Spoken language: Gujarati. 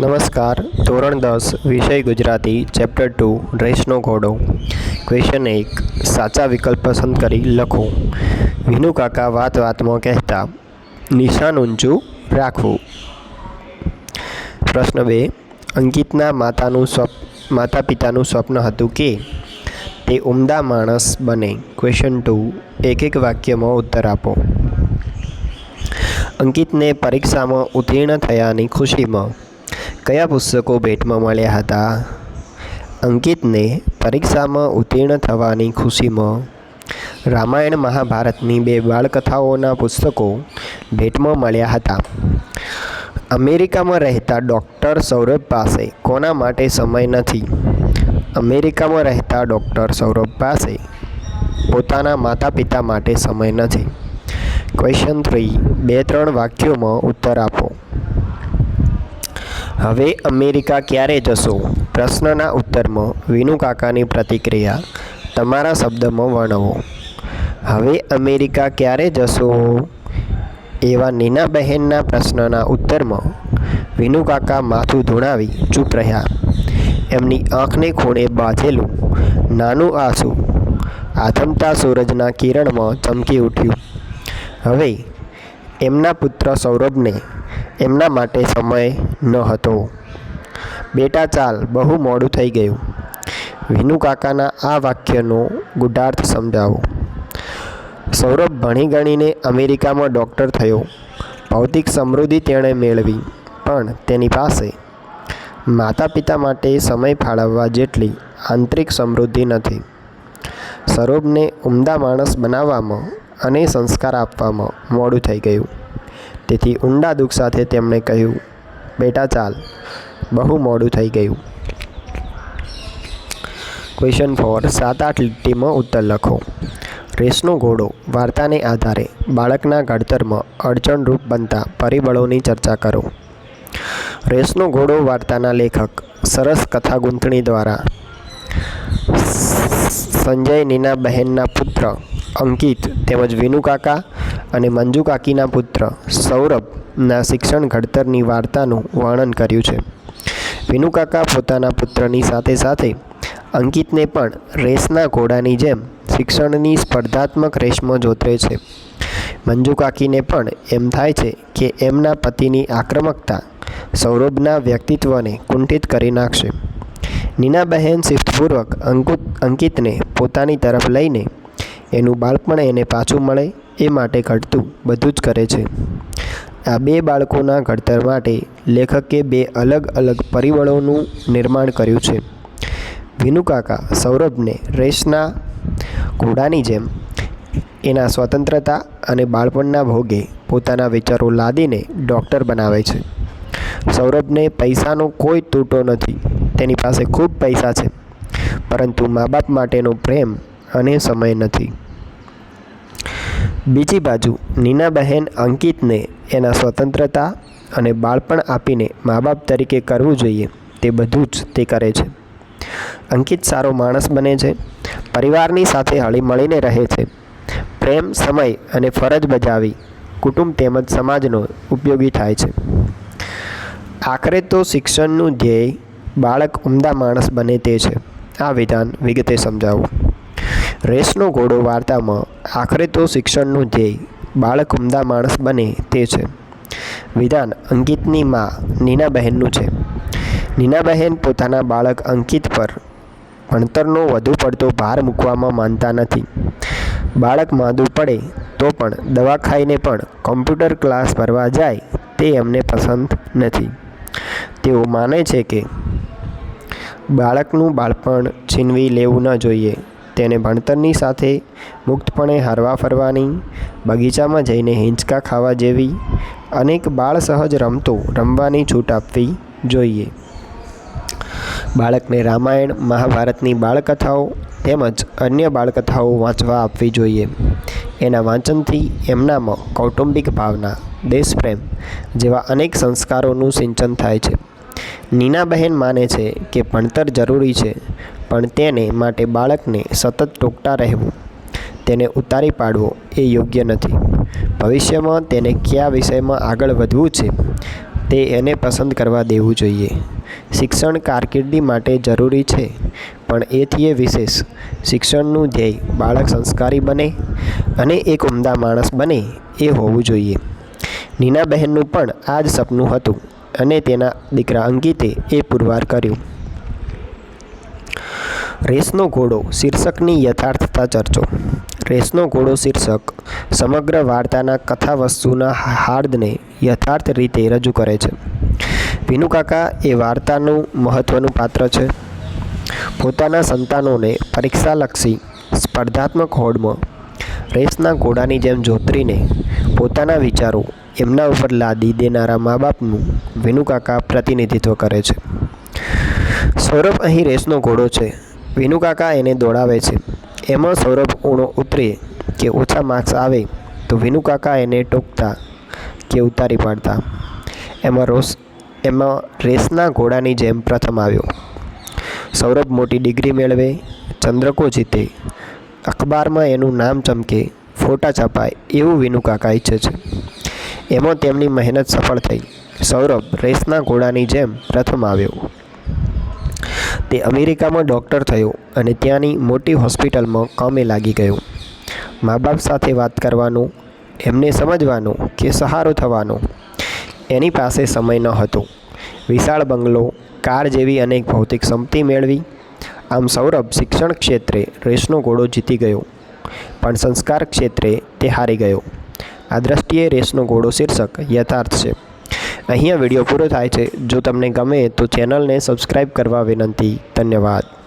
નમસ્કાર. ધોરણ દસ, વિષય ગુજરાતી, ચેપ્ટર ટુ ડ્રેસનો ઘોડો. ક્વેશ્ચન એક, સાચા વિકલ્પ પસંદ કરી લખો. વિનુ કાકા વાત વાતમાં કહેતા, નિશાન ઊંચું રાખવું. પ્રશ્ન બે, અંકિતના માતાનું સ્વપ માતા પિતાનું સ્વપ્ન હતું કે, તે ઉમદા માણસ બને. ક્વેશ્ચન ટુ એક એક વાક્યમાં ઉત્તર આપો. અંકિતને પરીક્ષામાં ઉત્તીર્ણ થયાની ખુશીમાં કયા પુસ્તકો ભેટમાં મળ્યા હતા? અંકિતને પરીક્ષામાં ઉત્તીર્ણ થવાની ખુશીમાં રામાયણ મહાભારતની બે બાળકથાઓના પુસ્તકો ભેટમાં મળ્યા હતા. અમેરિકામાં રહેતા ડૉક્ટર સૌરભ પાસે કોના માટે સમય નથી? અમેરિકામાં રહેતા ડૉક્ટર સૌરભ પાસે પોતાના માતા પિતા માટે સમય નથી. ક્વેશ્ચન થ્રી બે ત્રણ વાક્યોમાં ઉત્તર આપો. હવે અમેરિકા ક્યારે જશો? પ્રશ્નના ઉત્તરમાં વિનુ કાકાની પ્રતિક્રિયા, તમારા શબ્દમાં વર્ણવો. હવે અમેરિકા ક્યારે જશો? એવા નીના બહેનના પ્રશ્નના ઉત્તરમાં વિનુ કાકા માથું ધૂણાવી ચૂપ રહ્યા. એમની આંખને ખૂણે બાંધેલું નાનું આંસુ આથમતા સૂરજના કિરણમાં ચમકી ઉઠ્યું. હવે એમના પુત્ર સૌરભને એમના માટે સમય ન હતો. બેટા ચાલ બહુ મોડું થઈ ગયું. વિનુ કાકાના આ વાક્યનો ગુઢાર્થ સમજાવો. સૌરભ ભણી ગણીને અમેરિકામાં ડૉક્ટર થયો. ભૌતિક સમૃદ્ધિ તેણે મેળવી, પણ તેની પાસે માતા પિતા માટે સમય ફાળવવા જેટલી આંતરિક સમૃદ્ધિ નથી. સૌરભને ઉમદા માણસ બનાવવામાં અને સંસ્કાર આપવામાં મોડું થઈ ગયું. તેથી ઊંડા દુઃખ સાથે તેમણે કહ્યું, બેટા ચાલ, બહુ મોડું થઈ ગયું. ક્વેશ્ચન ફોર સાત આઠ લીટીમાં ઉત્તર લખો. રેસનો ઘોડો વાર્તાને આધારે બાળકના ઘડતરમાં અડચણરૂપ બનતા પરિબળોની ચર્ચા કરો. રેસનો ઘોડો વાર્તાના લેખક સરસ કથા ગૂંથણી દ્વારા સંજય નીના બહેનના પુત્ર અંકિત તેમજ વિનુ કાકા અને મંજુ કાકીના પુત્ર સૌરભના શિક્ષણ ઘડતરની વાર્તાનું વર્ણન કર્યું છે. વિનુ કાકા પોતાના પુત્રની સાથે સાથે અંકિતને પણ રેસના ઘોડાની જેમ શિક્ષણની સ્પર્ધાત્મક રેસમાં જોતરે છે. મંજુ કાકીને પણ એમ થાય છે કે એમના પતિની આક્રમકતા સૌરભના વ્યક્તિત્વને કુંઠિત કરી નાખશે. નીનાબહેન શિસ્તપૂર્વક અંકુત અંકિતને પોતાની તરફ લઈને એનું બાળપણ એને પાછું મળે એ માટે ઘડતું બધું જ કરે છે. આ બે બાળકોના ઘડતર માટે લેખકે બે અલગ અલગ પરિબળોનું નિર્માણ કર્યું છે. વિનુકાકા સૌરભને રેસના ઘોડાની જેમ એના સ્વતંત્રતા અને બાળપણના ભોગે પોતાના વિચારો લાદીને ડૉક્ટર બનાવે છે. સૌરભને પૈસાનો કોઈ તૂટો નથી, તેની પાસે ખૂબ પૈસા છે. પરંતુ મા બાપ માટેનો પ્રેમ અને સમય નથી. બીજી બાજુ નીના બહેન અંકિતને એના સ્વતંત્રતા અને બાળપણ આપીને મા બાપ તરીકે કરવું જોઈએ, તે બધું જ તે કરે છે. અંકિત સારો માણસ બને છે, પરિવારની સાથે હળીમળીને રહે છે. પ્રેમ, સમય અને ફરજ બજાવી કુટુંબ તેમજ સમાજનો ઉપયોગી થાય છે. આખરે તો શિક્ષણનું ધ્યેય બાળક ઉમદા માણસ બને તે છે. આ વિધાન વિગતે સમજાવું. રેસનો ઘોડો વાર્તામાં આખરે તો શિક્ષણનું ધ્યેય, બાળક ઉમદા માણસ બને તે છે. વિધાન અંકિતની મા નીનાબહેનનું છે. નીનાબહેન પોતાના બાળક અંકિત પર ભણતરનો વધુ પડતો ભાર મૂકવામાં માનતા નથી. બાળક માંદું પડે તો પણ દવા ખાઈને પણ કોમ્પ્યુટર ક્લાસ ભરવા જાય તે એમને પસંદ નથી. તેઓ માને છે કે બાળકનું બાળપણ છીનવી લેવું ન જોઈએ. તેને ભણતરની સાથે મુક્તપણે હરવા ફરવાની, બગીચામાં જઈને હિંચકા ખાવા જેવી, અનેક બાળ સહજ રમતો રમવાની છૂટ આપવી જોઈએ. બાળકને રામાયણ, મહાભારતની બાળકથાઓ તેમજ અન્ય બાળકથાઓ વાંચવા આપવી જોઈએ. એના વાંચનથી એમનામાં કૌટુંબિક ભાવના, દેશપ્રેમ જેવા અનેક સંસ્કારોનું સિંચન થાય છે. નીનાબહેન માને છે કે ભણતર જરૂરી છે. પણ તેને માટે બાળકને સતત ટોકતા રહેવું, તેને ઉતારી પાડવો એ યોગ્ય નથી. ભવિષ્યમાં તેને કયા વિષયમાં આગળ વધવું છે તે એને પસંદ કરવા દેવું જોઈએ. શિક્ષણ કારકિર્દી માટે જરૂરી છે, પણ એથી એ વિશેષ. શિક્ષણનું ધ્યેય બાળક સંસ્કારી બને અને એક ઉમદા માણસ બને એ હોવું જોઈએ. નીનાબહેનનું પણ આ જ સપનું હતું અને તેના દીકરા અંકિતે એ પુરવાર કર્યું. રેસનો ઘોડો શીર્ષકની યથાર્થતા ચર્ચો. રેસનો ઘોડો શીર્ષક સમગ્ર વાર્તાના કથાવસ્તુના હાર્દને યથાર્થ રીતે રજૂ કરે છે. વિનુકાકા એ વાર્તાનું મહત્ત્વનું પાત્ર છે. પોતાના સંતાનોને પરીક્ષાલક્ષી સ્પર્ધાત્મક હોડમાં રેસના ઘોડાની જેમ જોતરીને પોતાના વિચારો એમના ઉપર લાદી દેનારા મા બાપનું વિનુકાકા પ્રતિનિધિત્વ કરે છે. સૌરભ અહીં રેસનો ઘોડો છે. વિનુકાકા એને દોડાવે છે. એમાં સૌરભ ઊણો ઉતરે કે ઓછા માર્ક્સ આવે તો વિનુકાકા એને ટોકતા કે ઉતારી પાડતા. એમાં રોસ, એમાં રેસના ઘોડાની જેમ પ્રથમ આવ્યો. સૌરભ મોટી ડિગ્રી મેળવે, ચંદ્રકો જીતે. અખબારમાં એનું નામ ચમકે, ફોટા છપાય એવું વિનુકાકા ઈચ્છે છે. એમાં તેમની મહેનત સફળ થઈ. સૌરભ રેસના ઘોડાની જેમ પ્રથમ આવ્યો. તે અમેરિકામાં ડૉક્ટર થયો અને ત્યાંની મોટી હોસ્પિટલમાં કામે લાગી ગયો. મા બાપ સાથે વાત કરવાનો, એમને સમજવાનો કે સહારો થવાનો, એની પાસે સમય ન હતો. વિશાળ બંગલો, કાર જેવી અનેક ભૌતિક સંપત્તિ મેળવી. આમ સૌરભ શિક્ષણ ક્ષેત્રે રેસનો ઘોડો જીતી ગયો, પણ સંસ્કાર ક્ષેત્રે તે હારી ગયો. આ દ્રષ્ટિએ રેસનો ઘોડો શીર્ષક યથાર્થ છે. અહીંયા વીડિયો પૂરો થાય છે. જો તમને ગમે તો ચેનલને સબસ્ક્રાઈબ કરવા વિનંતી. ધન્યવાદ.